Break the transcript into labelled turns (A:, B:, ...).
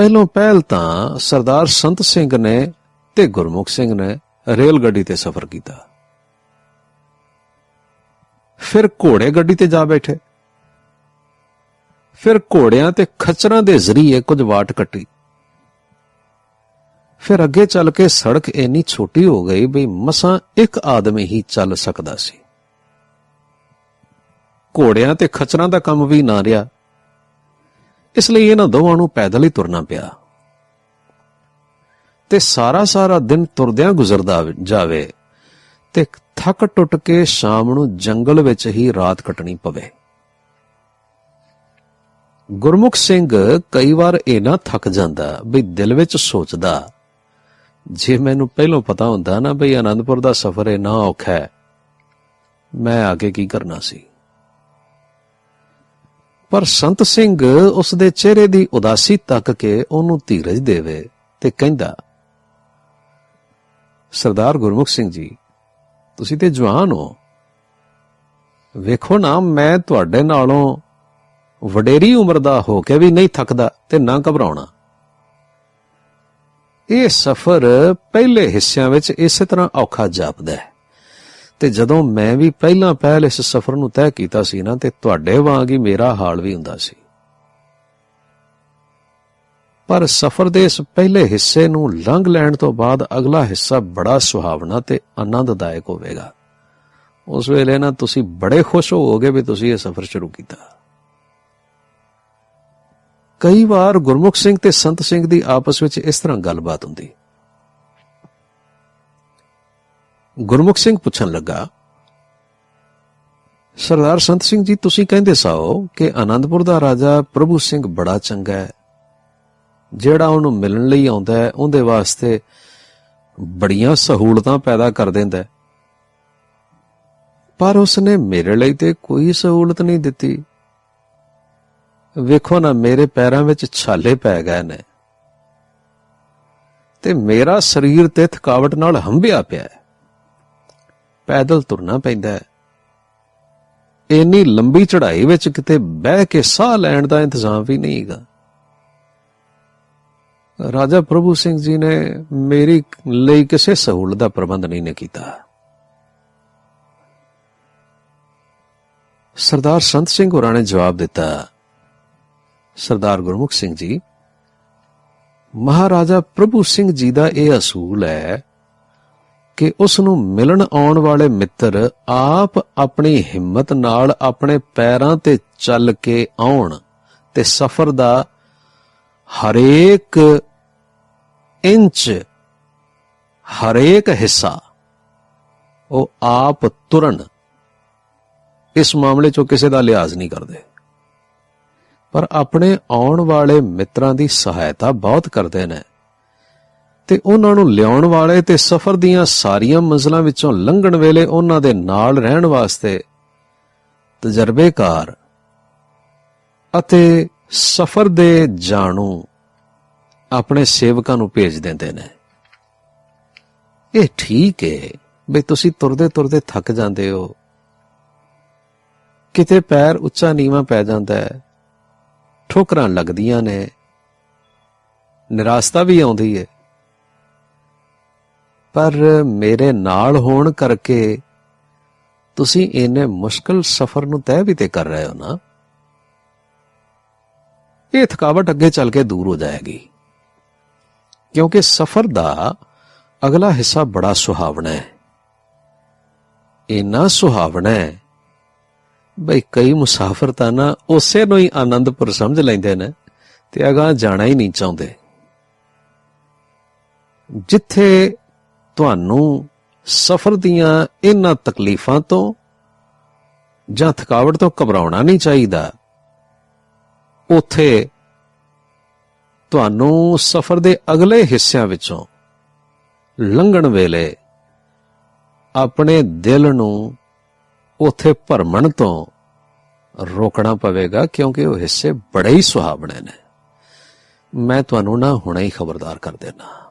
A: ਪਹਿਲੋਂ ਪਹਿਲ ਤਾਂ ਸਰਦਾਰ ਸੰਤ ਸਿੰਘ ਨੇ ਤੇ ਗੁਰਮੁਖ ਸਿੰਘ ਨੇ ਰੇਲ ਗੱਡੀ ਤੇ ਸਫ਼ਰ ਕੀਤਾ। ਫਿਰ ਘੋੜੇ ਗੱਡੀ ਤੇ ਜਾ ਬੈਠੇ। ਫਿਰ ਘੋੜਿਆਂ ਤੇ ਖੱਚਰਾਂ ਦੇ ਜ਼ਰੀਏ ਕੁਝ ਵਾਟ ਕੱਟੀ। ਫਿਰ ਅੱਗੇ ਚੱਲ ਕੇ ਸੜਕ ਇੰਨੀ ਛੋਟੀ ਹੋ ਗਈ ਵੀ ਮਸਾਂ ਇੱਕ ਆਦਮੀ ਹੀ ਚੱਲ ਸਕਦਾ ਸੀ। ਘੋੜਿਆਂ ਤੇ ਖੱਚਰਾਂ ਦਾ ਕੰਮ ਵੀ ਨਾ ਰਿਹਾ। ਇਸ ਲਈ ਇਹਨਾਂ ਦੋਵਾਂ ਨੂੰ ਪੈਦਲ ਹੀ ਤੁਰਨਾ ਪਿਆ। ਤੇ ਸਾਰਾ ਸਾਰਾ ਦਿਨ ਤੁਰਦਿਆਂ ਗੁਜ਼ਰਦਾ ਜਾਵੇ ਤੇ ਥੱਕ ਟੁੱਟ ਕੇ ਸ਼ਾਮ ਨੂੰ ਜੰਗਲ ਵਿੱਚ ਹੀ ਰਾਤ ਕੱਟਣੀ ਪਵੇ। ਗੁਰਮੁਖ ਸਿੰਘ ਕਈ ਵਾਰ ਇਹ ਨਾ ਥੱਕ ਜਾਂਦਾ ਵੀ ਦਿਲ ਵਿੱਚ ਸੋਚਦਾ, ਜੇ ਮੈਨੂੰ ਪਹਿਲਾਂ ਪਤਾ ਹੁੰਦਾ ਨਾ ਬਈ ਆਨੰਦਪੁਰ ਦਾ ਸਫ਼ਰ ਇੰਨਾ ਔਖਾ ਹੈ, ਮੈਂ ਅੱਗੇ ਕੀ ਕਰਨਾ ਸੀ? ਪਰ ਸੰਤ ਸਿੰਘ ਉਸ ਦੇ ਚਿਹਰੇ ਦੀ ਉਦਾਸੀ ਤੱਕ ਕੇ ਉਹਨੂੰ ਧੀਰਜ ਦੇਵੇ ਤੇ ਕਹਿੰਦਾ, ਸਰਦਾਰ ਗੁਰਮੁਖ ਸਿੰਘ ਜੀ, ਤੁਸੀਂ ਤੇ ਜਵਾਨ ਹੋ। ਵੇਖੋ ਨਾ, ਮੈਂ ਤੁਹਾਡੇ ਨਾਲੋਂ ਵਡੇਰੀ ਉਮਰ ਦਾ ਹੋ ਕੇ ਵੀ ਨਹੀਂ ਥੱਕਦਾ ਤੇ ਨਾ ਘਬਰਾਉਣਾ। ਇਹ ਸਫ਼ਰ ਪਹਿਲੇ ਹਿੱਸਿਆਂ ਵਿੱਚ ਇਸੇ ਤਰ੍ਹਾਂ ਔਖਾ ਜਾਪਦਾ ਹੈ। ਤੇ ਜਦੋਂ ਮੈਂ ਵੀ ਪਹਿਲਾਂ ਪਹਿਲ ਇਸ ਸਫ਼ਰ ਨੂੰ ਤੈਅ ਕੀਤਾ ਸੀ ਨਾ, ਤੇ ਤੁਹਾਡੇ ਵਾਂਗ ਹੀ ਮੇਰਾ ਹਾਲ ਵੀ ਹੁੰਦਾ ਸੀ। ਪਰ ਸਫ਼ਰ ਦੇ ਇਸ ਪਹਿਲੇ ਹਿੱਸੇ ਨੂੰ ਲੰਘ ਲੈਣ ਤੋਂ ਬਾਅਦ ਅਗਲਾ ਹਿੱਸਾ ਬੜਾ ਸੁਹਾਵਣਾ ਤੇ ਆਨੰਦਦਾਇਕ ਹੋਵੇਗਾ। ਉਸ ਵੇਲੇ ਨਾ ਤੁਸੀਂ ਬੜੇ ਖੁਸ਼ ਹੋਵੋਗੇ ਵੀ ਤੁਸੀਂ ਇਹ ਸਫ਼ਰ ਸ਼ੁਰੂ ਕੀਤਾ। ਕਈ ਵਾਰ ਗੁਰਮੁਖ ਸਿੰਘ ਤੇ ਸੰਤ ਸਿੰਘ ਦੀ ਆਪਸ ਵਿੱਚ ਇਸ ਤਰ੍ਹਾਂ ਗੱਲਬਾਤ ਹੁੰਦੀ। ਗੁਰਮੁਖ ਸਿੰਘ ਪੁੱਛਣ ਲੱਗਾ, ਸਰਦਾਰ ਸੰਤ ਸਿੰਘ ਜੀ, ਤੁਸੀਂ ਕਹਿੰਦੇ ਸਾਓ ਕਿ ਆਨੰਦਪੁਰ ਦਾ ਰਾਜਾ ਪ੍ਰਭੂ ਸਿੰਘ ਬੜਾ ਚੰਗਾ ਹੈ। ਜਿਹੜਾ ਉਹਨੂੰ ਮਿਲਣ ਲਈ ਆਉਂਦਾ ਹੈ, ਉਹਦੇ ਵਾਸਤੇ ਬੜੀਆਂ ਸਹੂਲਤਾਂ ਪੈਦਾ ਕਰ ਦਿੰਦਾ ਪਰ ਉਸਨੇ ਮੇਰੇ ਲਈ ਤੇ ਕੋਈ ਸਹੂਲਤ ਨਹੀਂ ਦਿੱਤੀ। ਵੇਖੋ ਨਾ, ਮੇਰੇ ਪੈਰਾਂ ਵਿੱਚ ਛਾਲੇ ਪੈ ਗਏ ਨੇ ਤੇ ਮੇਰਾ ਸਰੀਰ ਤੇ ਥਕਾਵਟ ਨਾਲ ਹੰਭਿਆ ਪਿਆ ਹੈ। ਪੈਦਲ ਤੁਰਨਾ ਪੈਂਦਾ ਹੈ। ਇੰਨੀ ਲੰਬੀ ਚੜ੍ਹਾਈ ਵਿੱਚ ਕਿਤੇ ਬਹਿ ਕੇ ਸਾਹ ਲੈਣ ਦਾ ਇੰਤਜ਼ਾਮ ਵੀ ਨਹੀਂ ਹੈਗਾ। ਰਾਜਾ ਪ੍ਰਭੂ ਸਿੰਘ ਜੀ ਨੇ ਮੇਰੀ ਲਈ ਕਿਸੇ ਸਹੂਲਤ ਦਾ ਪ੍ਰਬੰਧ ਨਹੀਂ ਨੇ ਕੀਤਾ। ਸਰਦਾਰ ਸੰਤ ਸਿੰਘ ਹੋਰਾਂ ਨੇ ਜਵਾਬ ਦਿੱਤਾ, ਸਰਦਾਰ ਗੁਰਮੁਖ ਸਿੰਘ ਜੀ, ਮਹਾਰਾਜਾ ਪ੍ਰਭੂ ਸਿੰਘ ਜੀ ਦਾ ਇਹ ਅਸੂਲ ਹੈ ਕਿ ਉਸ ਨੂੰ ਮਿਲਣ ਆਉਣ ਵਾਲੇ ਮਿੱਤਰ ਆਪ ਆਪਣੀ ਹਿੰਮਤ ਨਾਲ ਆਪਣੇ ਪੈਰਾਂ ਤੇ ਚੱਲ ਕੇ ਆਉਣ ਤੇ ਸਫ਼ਰ ਦਾ ਹਰੇਕ ਇੰਚ, ਹਰੇਕ ਹਿੱਸਾ ਉਹ ਆਪ ਤੁਰਨ। ਇਸ ਮਾਮਲੇ 'ਚੋਂ ਕਿਸੇ ਦਾ ਲਿਹਾਜ਼ ਨਹੀਂ ਕਰਦੇ। ਪਰ ਆਪਣੇ ਆਉਣ ਵਾਲੇ ਮਿੱਤਰਾਂ ਦੀ ਸਹਾਇਤਾ ਬਹੁਤ ਕਰਦੇ ਨੇ। ਤੇ ਉਹਨਾਂ ਨੂੰ ਲਿਆਉਣ ਵਾਲੇ ਤੇ ਸਫ਼ਰ ਦੀਆਂ ਸਾਰੀਆਂ ਮੰਜ਼ਲਾਂ ਵਿੱਚੋਂ ਲੰਘਣ ਵੇਲੇ ਉਹਨਾਂ ਦੇ ਨਾਲ ਰਹਿਣ ਵਾਸਤੇ ਤਜਰਬੇਕਾਰ ਅਤੇ ਸਫ਼ਰ ਦੇ ਜਾਣੂ ਆਪਣੇ ਸੇਵਕਾਂ ਨੂੰ ਭੇਜ ਦਿੰਦੇ ਨੇ। ਇਹ ਠੀਕ ਹੈ ਵੀ ਤੁਸੀਂ ਤੁਰਦੇ ਤੁਰਦੇ ਥੱਕ ਜਾਂਦੇ ਹੋ। ਕਿਤੇ ਪੈਰ ਉੱਚਾ ਨੀਵਾ ਪੈ ਜਾਂਦਾ ਹੈ। ਠੋਕਰਾਂ ਲੱਗਦੀਆਂ ਨੇ। ਨਿਰਾਸਤਾ ਵੀ ਆਉਂਦੀ ਹੈ ਪਰ ਮੇਰੇ ਨਾਲ ਹੋਣ ਕਰਕੇ ਤੁਸੀਂ ਇਹਨੇ ਮੁਸ਼ਕਲ ਸਫ਼ਰ ਨੂੰ ਤੈਅ ਵੀ ਤੇ ਕਰ ਰਹੇ ਹੋ ਨਾ। ਇਹ ਥਕਾਵਟ ਅੱਗੇ ਚੱਲ ਕੇ ਦੂਰ ਹੋ ਜਾਏਗੀ। ਕਿਉਂਕਿ ਸਫ਼ਰ ਦਾ ਅਗਲਾ ਹਿੱਸਾ ਬੜਾ ਸੁਹਾਵਣਾ ਹੈ। ਇੰਨਾ ਸੁਹਾਵਣਾ ਹੈ, ਬਈ ਕਈ ਮੁਸਾਫਰ ਤਾਂ ਨਾ ਉਸੇ ਨੂੰ ਹੀ ਆਨੰਦਪੁਰ ਸਮਝ ਲੈਂਦੇ ਨੇ ਤੇ ਅਗਾਹ ਜਾਣਾ ਹੀ ਨਹੀਂ ਚਾਹੁੰਦੇ। ਜਿੱਥੇ ਤੁਹਾਨੂੰ ਸਫ਼ਰ ਦੀਆਂ ਇਹਨਾਂ ਤਕਲੀਫਾਂ ਤੋਂ ਜਾਂ ਥਕਾਵਟ ਤੋਂ ਘਬਰਾਉਣਾ ਨਹੀਂ ਚਾਹੀਦਾ। ਉਥੇ ਤੁਹਾਨੂੰ ਸਫ਼ਰ ਦੇ ਅਗਲੇ ਹਿੱਸਿਆਂ ਵਿੱਚੋਂ ਲੰਘਣ ਵੇਲੇ ਆਪਣੇ ਦਿਲ ਨੂੰ ਉਥੇ ਭਰਮਣ ਤੋਂ ਰੋਕਣਾ ਪਵੇਗਾ, ਕਿਉਂਕਿ ਉਹ ਹਿੱਸੇ ਬੜੇ ਹੀ ਸੁਹਾਵਣੇ ਨੇ। ਮੈਂ ਤੁਹਾਨੂੰ ਨਾ ਹੁਣੇ ਹੀ ਖਬਰਦਾਰ ਕਰ ਦੇਣਾ